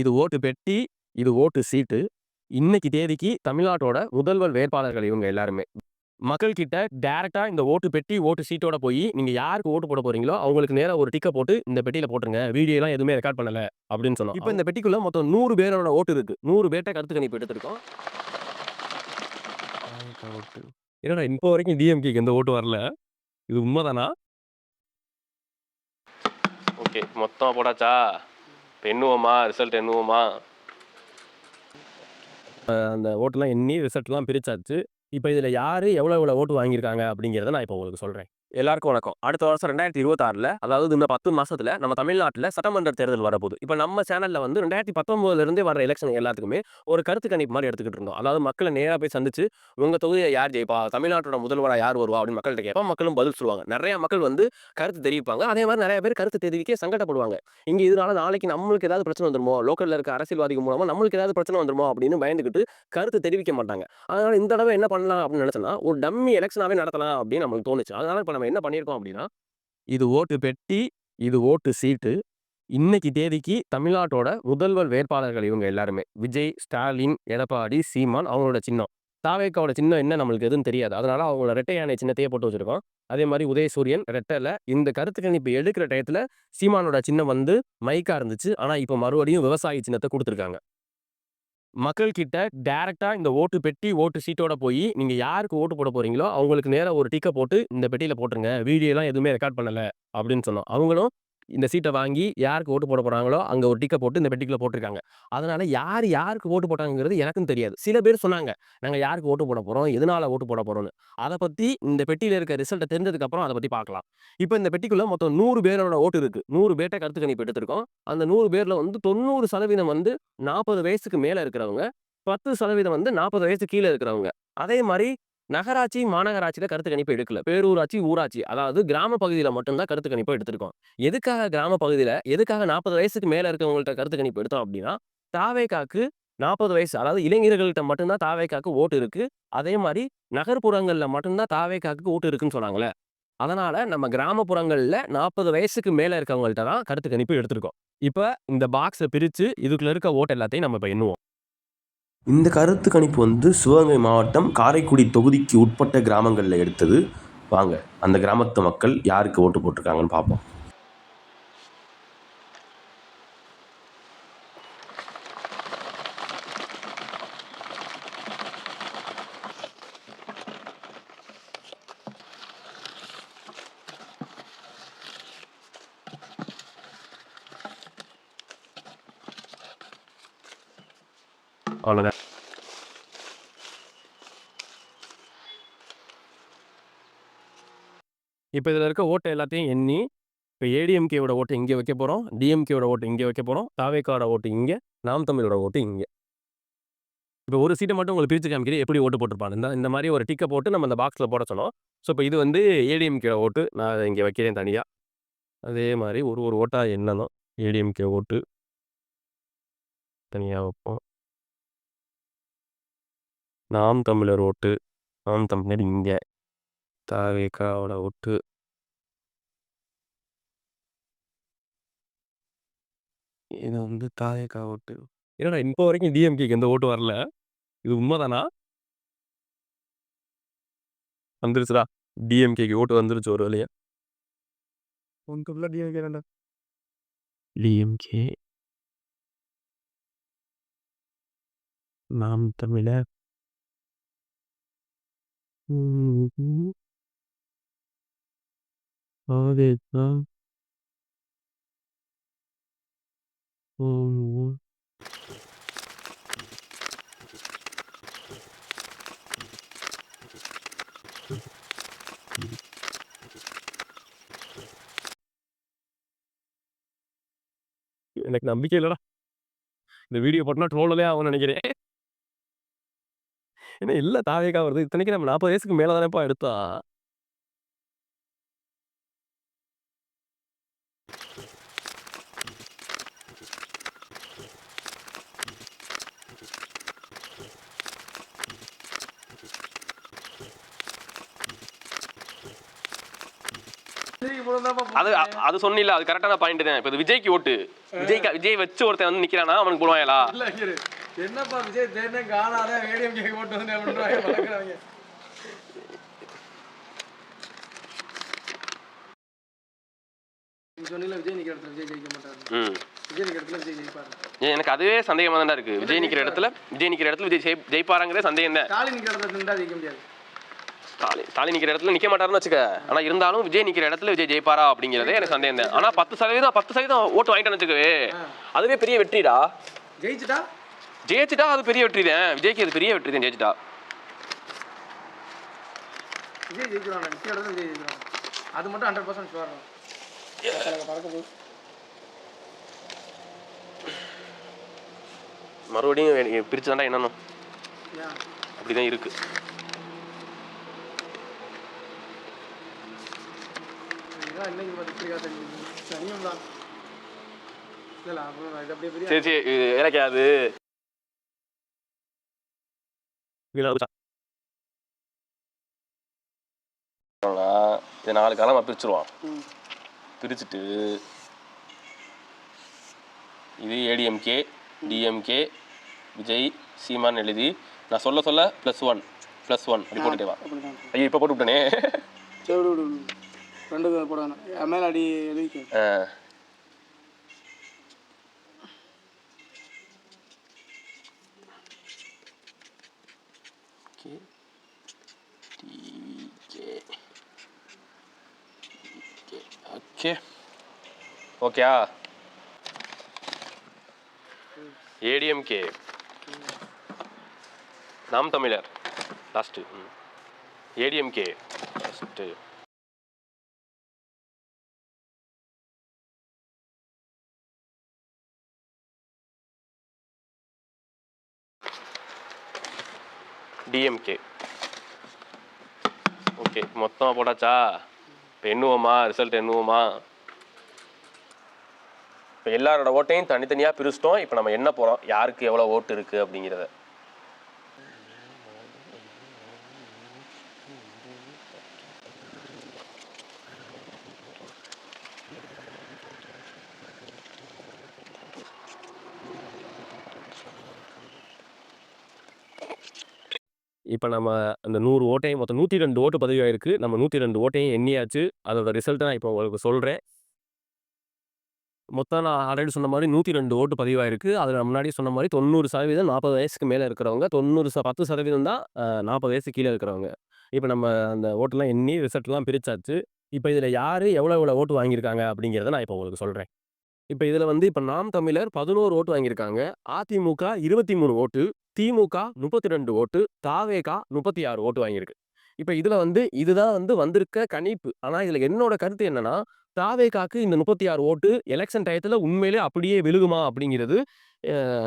இது ஓட்டு பெட்டி, இது ஓட்டு சீட்டு. இன்னைக்கு தேதிக்கு தமிழ்நாட்டோட முதல்வர் வேட்பாளர்கள் இவங்க எல்லாருமே. மக்கள் கிட்ட டைரக்ட்டா இந்த ஓட்டு பெட்டி, ஓட்டு சீட்டோட போயி, நீங்க யாருக்கு ஓட்டு போட போறீங்களோ, அவங்களுக்கு நேரா ஒரு டிக்க போட்டு, இந்த பெட்டியில போட்டுருங்க. வீடியோலாம் எதுவுமே ரெக்கார்ட் பண்ணல அப்படின்னு சொன்னோம். இப்ப இந்த பெட்டிக்குள்ள மொத்தம் 100 பேரோட ஓட்டு இருக்கு. 100 பேர்ட்ட கருத்து கணிப்பு எடுத்திருக்கோம். ஓட்டு. என்னடா இப்போ வரைக்கும் டிஎம்கேக்கு எந்த ஓட்டும் வரல. இது உண்மதானா? ஓகே. மொத்தமா போட்டாச்சா? எண்ணுவோமா? ரிசல்ட் எண்ணுவோமா? அந்த ஓட்டெலாம் எண்ணி ரிசல்ட்லாம் பிரிச்சாச்சு. இப்போ இதில் யார் எவ்வளோ எவ்வளோ ஓட்டு வாங்கியிருக்காங்க அப்படிங்கிறத நான் இப்போ உங்களுக்கு சொல்கிறேன் எல்லாருக்கும் வணக்கம். அடுத்த வருஷம் 2026ல அதாவது இந்த பத்து மாசத்துல நம்ம தமிழ்நாட்டில் சட்டமன்ற தேர்தல் வரப்போகுது. இப்போ நம்ம சேனலில் வந்து 2019ல இருந்தே வர எலெக்ஷன் எல்லாத்துக்குமே ஒரு கருத்து கணிப்பு மாதிரி எடுத்துக்கிட்டு இருந்தோம். அதாவது மக்களை நேராக போய் சந்திச்சு, உங்கள் தொகுதியை யார் ஜெயிப்பா? தமிழ்நாட்டோட முதல்வராக யார் வருவா? அப்படின்னு மக்கள்கிட்ட கேட்போம். மக்களும் பதில் சொல்லுவாங்க. நிறைய மக்கள் வந்து கருத்து தெரிவிப்பாங்க. அதே மாதிரி நிறைய பேர் கருத்து தெரிவிக்க சங்கடப்படுவாங்க. இங்கே இதனால நாளைக்கு நம்மளுக்கு ஏதாவது பிரச்சனை வந்துருமோ? லோக்கலில் இருக்க அரசியல்வாதிகள் மூலமாக நம்மளுக்கு ஏதாவது பிரச்சனை வந்துருமோ? அப்படின்னு பயந்துக்கிட்டு கருத்து தெரிவிக்க மாட்டாங்க. அதனால இந்த தடவை என்ன பண்ணலாம் அப்படின்னு நெனச்சேன்னா, ஒரு டம்மி எலெக்ஷனாகவே நடத்தலாம் அப்படின்னு நம்மளுக்கு தோணுச்சு. அதனால இப்போ நம்ம என்ன பண்ணியிருக்கோம் அப்படின்னா, இது ஓட்டு பெட்டி, இது ஓட்டு சீட்டு. இன்னைக்கு தேதிக்கு தமிழ்நாட்டோட முதல்வர் வேட்பாளர்கள் இவங்க எல்லாருமே. விஜய், ஸ்டாலின், எடப்பாடி, சீமான் அவங்களோட சின்னம். தாவேக்காவோட சின்னம் என்ன நம்மளுக்கு எதுவும் தெரியாது. அதனால அவங்களோட ரெட்டை யானை சின்னத்தையே போட்டு வச்சிருக்கோம். அதே மாதிரி உதயசூரியன் ரெட்டையில் இந்த கருத்து கணிப்பு எடுக்கிற டயத்துல சீமானோட சின்னம் வந்து மைக்கா இருந்துச்சு. ஆனா இப்ப மறுபடியும் விவசாய சின்னத்தை கொடுத்துருக்காங்க மக்கள் கிட்ட இந்த ஓட்டு பெட்டி, ஓட்டு சீட்டோட போய் நீங்க யாருக்கு ஓட்டு போட போறீங்களோ, அவங்களுக்கு நேரா ஒரு டிக்கை போட்டு, இந்த பெட்டியில போட்டுருங்க. வீடியோலாம் எதுவுமே ரெக்கார்ட் பண்ணல அப்படின்னு சொன்னோம். அவங்களும் இந்த சீட்டை வாங்கி யாருக்கு ஓட்டு போட போறாங்களோ, அங்க ஒரு டிக்கை போட்டு இந்த பெட்டிக்குள்ள போட்டிருக்காங்க அதனால யாரு யாருக்கு ஓட்டு போட்டாங்கிறது எனக்கும் தெரியாது. சில பேர் சொன்னாங்க. நாங்க யாருக்கு ஓட்டு போட போறோம்? எதனால ஓட்டு போட போறோம்ன்னு. அத பத்தி இந்த பெட்டியில் இருக்க ரிசல்ட்ட தெரிஞ்சதுக்கு அப்புறம் அத பத்தி பார்க்கலாம். இப்ப இந்த பெட்டிக்குள்ள மொத்தம் நூறு பேரோட ஓட்டு இருக்கு. 100 பேர்ட்ட கருத்து கணிப்பு எடுத்திருக்கோம். அந்த நூறு பேர்ல வந்து 90% வந்து 40 வயசுக்கு மேல இருக்கிறவங்க. 10% வந்து 40 வயசுக்கு கீழ இருக்கிறவங்க. அதே மாதிரி நகராட்சி, மாநகராட்சியில கருத்து கணிப்பு எடுக்கல. பேரூராட்சி, ஊராட்சி அதாவது கிராம பகுதியில மட்டும் தான் கருத்து கணிப்பு எடுத்திருக்கோம். எதுக்காக கிராம பகுதியில, எதுக்காக 40 வயசுக்கு மேல இருக்கவங்கள்ட்ட கருத்து கணிப்பு எடுத்தோம் அப்படின்னா, தாவேக்காக்கு 40 வயசு அதாவது இளைஞர்கள்ட்ட மட்டும் தான் தாவேக்காக்கு ஓட்டு இருக்கு. அதே மாதிரி நகர்ப்புறங்கள்ல மட்டும் தான் தாவேக்காக்கு ஓட்டு இருக்குன்னு சொன்னாங்களே அதனால நம்ம கிராமப்புறங்கள்ல 40 வயசுக்கு மேல இருக்கவங்கள்ட்ட தான் கருத்து கணிப்பு எடுத்திருக்கோம். இப்ப இந்த பாக்ஸ பிரிச்சு இதுக்குள்ள இருக்க ஓட்டு எல்லாத்தையும் நம்ம இப்போ எண்ணுவோம். இந்த கருத்து கணிப்பு வந்து சிவகங்கை மாவட்டம் காரைக்குடி தொகுதிக்கு உட்பட்ட கிராமங்களில் எடுத்தது. வாங்க அந்த கிராமத்து மக்கள் யாருக்கு ஓட்டு போட்டிருக்காங்கன்னு பார்ப்போம். அவ்வளோதான். இப்போ இதில் இருக்க ஓட்டை எல்லாத்தையும் எண்ணி, இப்போ ஏடிஎம்கேவோட ஓட்டு இங்கே வைக்க போகிறோம் டிஎம்கேவோட ஓட்டு இங்கே வைக்க போகிறோம் தாவேக்காவோட ஓட்டு இங்கே நாம் தமிழோட ஓட்டு இங்கே இப்போ ஒரு சீட்டை மட்டும் உங்களுக்கு பிரித்து காமிக்கிறது எப்படி ஓட்டு போட்டிருப்பாங்க இந்த இந்த மாதிரி ஒரு டிக்கை போட்டு நம்ம அந்த பாக்ஸில் போட சொன்னோம். ஸோ இப்போ இது வந்து ஏடிஎம்கேட ஓட்டு. நான் இங்கே வைக்கிறேன் தனியாக அதே மாதிரி ஒரு ஒரு ஓட்டாக என்னதான் ஏடிஎம்கே ஓட்டு. தனியாக வைப்போம். நாம் தமிழர் ஓட்டு. நாம் தமிழர் இங்க. தாவேக்காவோட ஓட்டு. இது வந்து தாவேக்கா ஓட்டு. என்னடா இப்போ வரைக்கும் டிஎம்கேக்கு எந்த ஓட்டும் வரல. இது உண்மதானா? வந்துருச்சுடா. டிஎம்கேக்கு ஓட்டு வந்துருச்சு ஒரு வழியா. உனக்கு ஃபுல்லா டிஎம்கே. டிஎம்கே. நாம் தமிழர். ம்ஹ்ம். தாவேக்கா. எனக்கு நம்பிக்கை இல்லடா. இந்த வீடியோ போட்டனா ட்ரோலலே ஆகும்னு நெனைக்கிறேன். ஏன்னா இல்ல தாவேக்கா வருது. இத்தனைக்கும் நம்ம 40 வயசுக்கு மேல தானேப்பா போடுறதாப்பா அது அது சொன்னீல்ல அது கரெக்டான பாயிண்ட் தான். இப்ப விஜய்க்கு ஓட்டு. விஜய் விஜய் வச்சு ஒருத்தன் வந்து நிக்கிறானா அவனுக்கு போடுவாங்களா. என்னப்பா விஜய் தேர்னே காணாத ஏடிஎம் கேக் போட்டு வந்து அப்படின்றாங்க வளர்க்குறாங்க நீ சொன்னீங்களா விஜய் நிக்கிற இடத்துல விஜய் ஜெயிக்க மாட்டாரு ம். விஜய் நிக்கிற இடத்துல விஜய் ஜெயிப்பாரு. ஏன் எனக்கு அதுவே சந்தேகமா தான் இருக்கு. விஜய் நிக்கிற இடத்துல விஜய் நிக்கிற இடத்துல விஜய் ஜெய் ஜெயிப்பாராங்கிறதே சந்தேகம் தான் ஸ்டாலின் நிக்கிற இடத்துல நின்றா ஜெயிக்க முடியாது. ஸ்டாலின் ஸ்டாலின் நிக்கிற இடத்துல நிக்க மாட்டாருன்னு வச்சுக்க. ஆனா இருந்தாலும் விஜய் நிக்கிற இடத்துல விஜய் ஜெயிப்பாரா அப்படிங்கிறதே எனக்கு சந்தேகம் தான் ஆனா பத்து சதவீதம் பத்து சதவீதம் ஓட்டு வாங்கிட்டேன்னு வச்சுக்கவே அதுவே பெரிய வெற்றிடா. ஜெயிச்சுட்டா? ஜெயிச்சிட்டா அது பெரிய வெற்றி தான். விஜய்க்கு அது பெரிய வெற்றி தான் ஜெயிச்சிட்டா. விஜய் ஜெயிக்கிறான். அது மட்டும் ஹண்ட்ரட் பர்சன்ட் ஷுவர் மறுபடியும் பிரிச்சு தாண்டா என்னன்னு. ஏன்? அப்படிதான் இருக்கு. இதெல்லாம் இன்னைக்கு பார்த்து இது நாலு காலமா பிரிச்சிருவான். பிரிச்சுட்டு இது ஏடிஎம்கே டிஎம்கே விஜய் சீமான் எழுதி நான் சொல்ல சொல்ல ப்ளஸ் ஒன் ப்ளஸ் ஒன் அப்படி போட்டுட்டே வா. ஐயோ இப்போ போட்டு விட்டனே. ரெண்டு பேர் போட வேணாம் என் மேலே அடி எழுதிக்க ஆ. Okay. TVK. ஓகே ஓகேயா ஏடிஎம்கே நாம் தமிழர். Last ADMK first DMK okay மொத்தமாக போட்டாச்சா? இப்போ எண்ணுவோமா? ரிசல்ட் எண்ணுவோமா? இப்போ எல்லாரோட ஓட்டையும் தனித்தனியாக பிரிச்சிட்டோம். இப்போ நம்ம என்ன போகிறோம் யாருக்கு எவ்வளோ ஓட்டு இருக்குது அப்படிங்கிறத. இப்போ நம்ம அந்த நூறு ஓட்டையும் மொத்தம் நூற்றி ரெண்டு ஓட்டு பதிவாயிருக்கு. நம்ம நூற்றி ரெண்டு ஓட்டையும் எண்ணியாச்சு. அதோட ரிசல்ட்டை நான் இப்போ உங்களுக்கு சொல்கிறேன் மொத்தம் நான் ஆல்ரெடி சொன்ன மாதிரி நூற்றி ரெண்டு ஓட்டு பதிவாயிருக்கு. அதில் முன்னாடி சொன்ன மாதிரி தொண்ணூறு சதவீதம் நாற்பது வயசுக்கு மேலே இருக்கிறவங்க தொண்ணூறு ச பத்து சதவீதம் தான் நாற்பது வயசு கீழே இருக்கிறவங்க. இப்போ நம்ம அந்த ஓட்டெல்லாம் எண்ணி ரிசல்ட்லாம் பிரித்தாச்சு இப்போ இதில் யார் எவ்வளோ எவ்வளோ ஓட்டு வாங்கியிருக்காங்க அப்படிங்கிறத நான் இப்போ உங்களுக்கு சொல்கிறேன் இப்போ இதில் வந்து இப்போ நாம் தமிழர் பதினோரு ஓட்டு வாங்கியிருக்காங்க. அதிமுக இருபத்தி மூணு ஓட்டு திமுக முப்பத்தி ரெண்டு ஓட்டு தாவேகா முப்பத்தி ஆறு ஓட்டு வாங்கியிருக்கு. இப்போ இதில் வந்து இதுதான் வந்து வந்திருக்க கணிப்பு. ஆனால் இதில் என்னோட கருத்து என்னன்னா தாவேகாக்கு இந்த முப்பத்தி ஆறு ஓட்டு எலெக்ஷன் டயத்தில் உண்மையிலே அப்படியே விழுகுமா அப்படிங்கிறது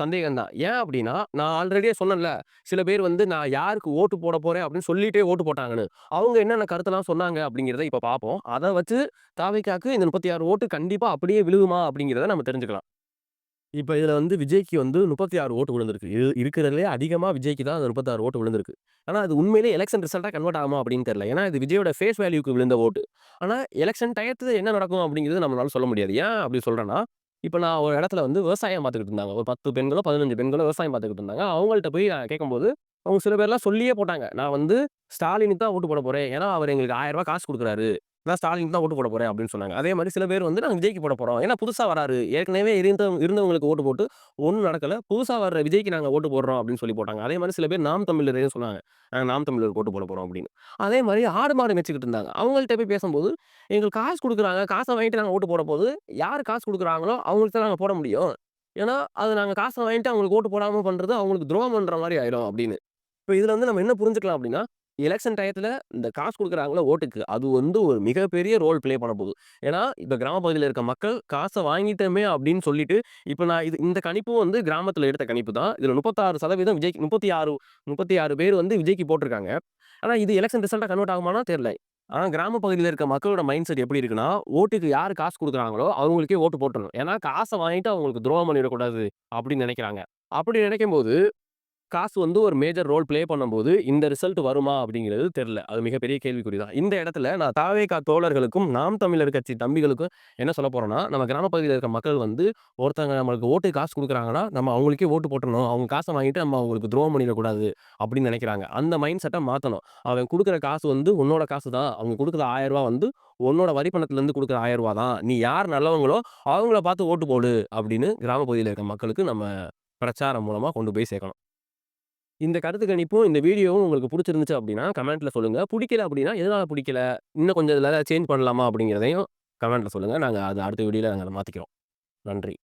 சந்தேகம்தான். ஏன் அப்படின்னா நான் ஆல்ரெடியே சொன்னேன்ல சில பேர் வந்து நான் யாருக்கு ஓட்டு போட போகிறேன் அப்படின்னு சொல்லிட்டே ஓட்டு போட்டாங்கன்னு. அவங்க என்னென்ன கருத்தெல்லாம் சொன்னாங்க அப்படிங்கிறத இப்போ பார்ப்போம். அதை வச்சு தாவைக்காக்கு இந்த முப்பத்தி ஆறு ஓட்டு கண்டிப்பாக அப்படியே விழுகுமா அப்படிங்கிறத நம்ம தெரிஞ்சுக்கலாம். இப்போ இதில் வந்து விஜய்க்கு வந்து முப்பத்தி ஆறு ஓட்டு விழுந்திருக்கு. இது இருக்கிறதுலே அதிகமாக விஜய்க்கு தான் அந்த முப்பத்தாறு ஓட்டு விழுந்திருக்கு. ஆனால் அது உண்மையிலே எலெக்ஷன் ரிசல்ட்டாக கன்வெர்ட் ஆகுமா அப்படின்னு தெரியல. ஏன்னா இது விஜயோட ஃபேஸ் வேல்யூக்கு விழுந்த ஓட்டு. ஆனால் எலெக்ஷன் டயத்தில் என்ன நடக்கும் அப்படிங்கிறது நம்மளால சொல்ல முடியாது. ஏன் அப்படி சொல்கிறேன்னா இப்போ நான் ஒரு இடத்துல வந்து விவசாயம் பார்த்துக்கிட்டு இருந்தாங்க. ஒரு பத்து பெண்களோ பதினஞ்சு பெண்களோ விவசாயம் பார்த்துக்கிட்டு இருந்தாங்க. அவங்கள்ட்ட போய் நான் கேட்கும்போது அவங்க சில பேர்லாம் சொல்லியே போட்டாங்க. நான் வந்து ஸ்டாலினுக்கு தான் ஓட்டு போட போகிறேன் ஏன்னா அவர் எங்களுக்கு ஆயிரம் ரூபாய் காசு கொடுக்குறாரு. நான் ஸ்டாலின் தான் ஓட்டு போட போகிறேன் அப்படின்னு சொன்னாங்க. அதே மாதிரி சில பேர் வந்து நாங்கள் விஜய்க்கு போட போகிறோம் ஏன்னா புதுசாக வராரு. ஏற்கனவே இருந்த இருந்தவங்களுக்கு ஓட்டு போட்டு ஒன்றும் நடக்கலை. புதுசாக வர விஜய்க்கு நாங்கள் ஓட்டு போடுறோம் அப்படின்னு சொல்லி போட்டாங்க. அதே மாதிரி சில பேர் நாம் தமிழரையும் சொன்னாங்க. நாங்கள் நாம் தமிழருக்கு ஓட்டு போட போகிறோம் அப்படின்னு. அதே மாதிரி ஆடு மாடு மெச்சிக்கிட்டு இருந்தாங்க. அவங்கள்ட்ட போய் பேசும்போது எங்களுக்கு காசு கொடுக்குறாங்க. காசை வாங்கிட்டு நாங்கள் ஓட்டு போட போது யார் காசு கொடுக்குறாங்களோ அவங்களுக்கு தான் நாங்கள் போட முடியும். ஏன்னா அது நாங்கள் காசை வாங்கிட்டு அவங்களுக்கு ஓட்டு போடாமல் பண்ணுறது அவங்களுக்கு துரோகம் பண்ணுற மாதிரி ஆயிடும் அப்படின்னு. இப்போ இதில் வந்து நம்ம என்ன புரிஞ்சுக்கலாம் அப்படின்னா எலெக்ஷன் டயத்தில் இந்த காசு கொடுக்குறாங்களோ ஓட்டுக்கு. அது வந்து ஒரு மிகப்பெரிய ரோல் ப்ளே பண்ண போகுது. ஏன்னா இப்போ கிராம பகுதியில் இருக்க மக்கள் காசை வாங்கிட்டோமே அப்படின்னு சொல்லிட்டு இப்போ நான் இது இந்த கணிப்பும் வந்து கிராமத்தில் எடுத்த கணிப்பு தான். இதில் முப்பத்தாறு சதவீதம் விஜய்க்கு முப்பத்தி ஆறு முப்பத்தி ஆறு பேர் வந்து விஜய்க்கு போட்டிருக்காங்க. ஆனால் இது எலெக்ஷன் ரிசல்ட்டாக கன்வெர்ட் ஆகுமானா தெரியல. ஆனால் கிராம பகுதியில் இருக்க மக்களோட மைண்ட் செட் எப்படி இருக்குன்னா ஓட்டுக்கு யார் காசு கொடுக்குறாங்களோ அவங்களுக்கே ஓட்டு போட்டணும் ஏன்னா காசை வாங்கிட்டு அவங்களுக்கு துரோகம் பண்ணிடக்கூடாது அப்படின்னு நினைக்கிறாங்க. அப்படி நினைக்கும் போது காசு வந்து ஒரு மேஜர் ரோல் ப்ளே பண்ணும்போது இந்த ரிசல்ட் வருமா அப்படிங்கிறது தெரில அது மிகப்பெரிய கேள்விக்குறி தான். இந்த இடத்துல நான் தாவேகா தோழர்களுக்கும் நாம் தமிழர் கட்சி தம்பிகளுக்கும் என்ன சொல்ல போகிறோன்னா நம்ம கிராம பகுதியில் இருக்க மக்கள் வந்து ஒருத்தங்க நம்மளுக்கு ஓட்டு காசு கொடுக்குறாங்கன்னா நம்ம அவங்களுக்கே ஓட்டு போட்டணும் அவங்க காசை வாங்கிட்டு நம்ம அவங்களுக்கு துரோகம் பண்ணிடக்கூடாது அப்படின்னு நினைக்கிறாங்க. அந்த மைண்ட் செட்டை மாற்றணும் அவன் கொடுக்குற காசு வந்து உன்னோட காசு தான். அவங்க கொடுக்குற ஆயிரம் வந்து உன்னோட வரி பணத்துலேருந்து கொடுக்குற ஆயிரம் ரூபா தான். நீ யார் நல்லவங்களோ அவங்கள பார்த்து ஓட்டு போடு அப்படின்னு கிராம பகுதியில் இருக்க மக்களுக்கு நம்ம பிரச்சாரம் மூலமாக கொண்டு போய் சேர்க்கணும். இந்த கருத்து கணிப்பும் இந்த வீடியோவும் உங்களுக்கு பிடிச்சிருந்துச்சு அப்படின்னா கமெண்ட்ல சொல்லுங்க. பிடிக்கல அப்படின்னா எதனால பிடிக்கல? இன்னும் கொஞ்சம் இதில் சேஞ்ச் பண்ணலாமா அப்படிங்கிறதையும் கமெண்ட்ல சொல்லுங்க. நாங்கள் அது அடுத்த வீடியோவில் நாங்கள் அதை மாற்றிக்கிறோம் நன்றி.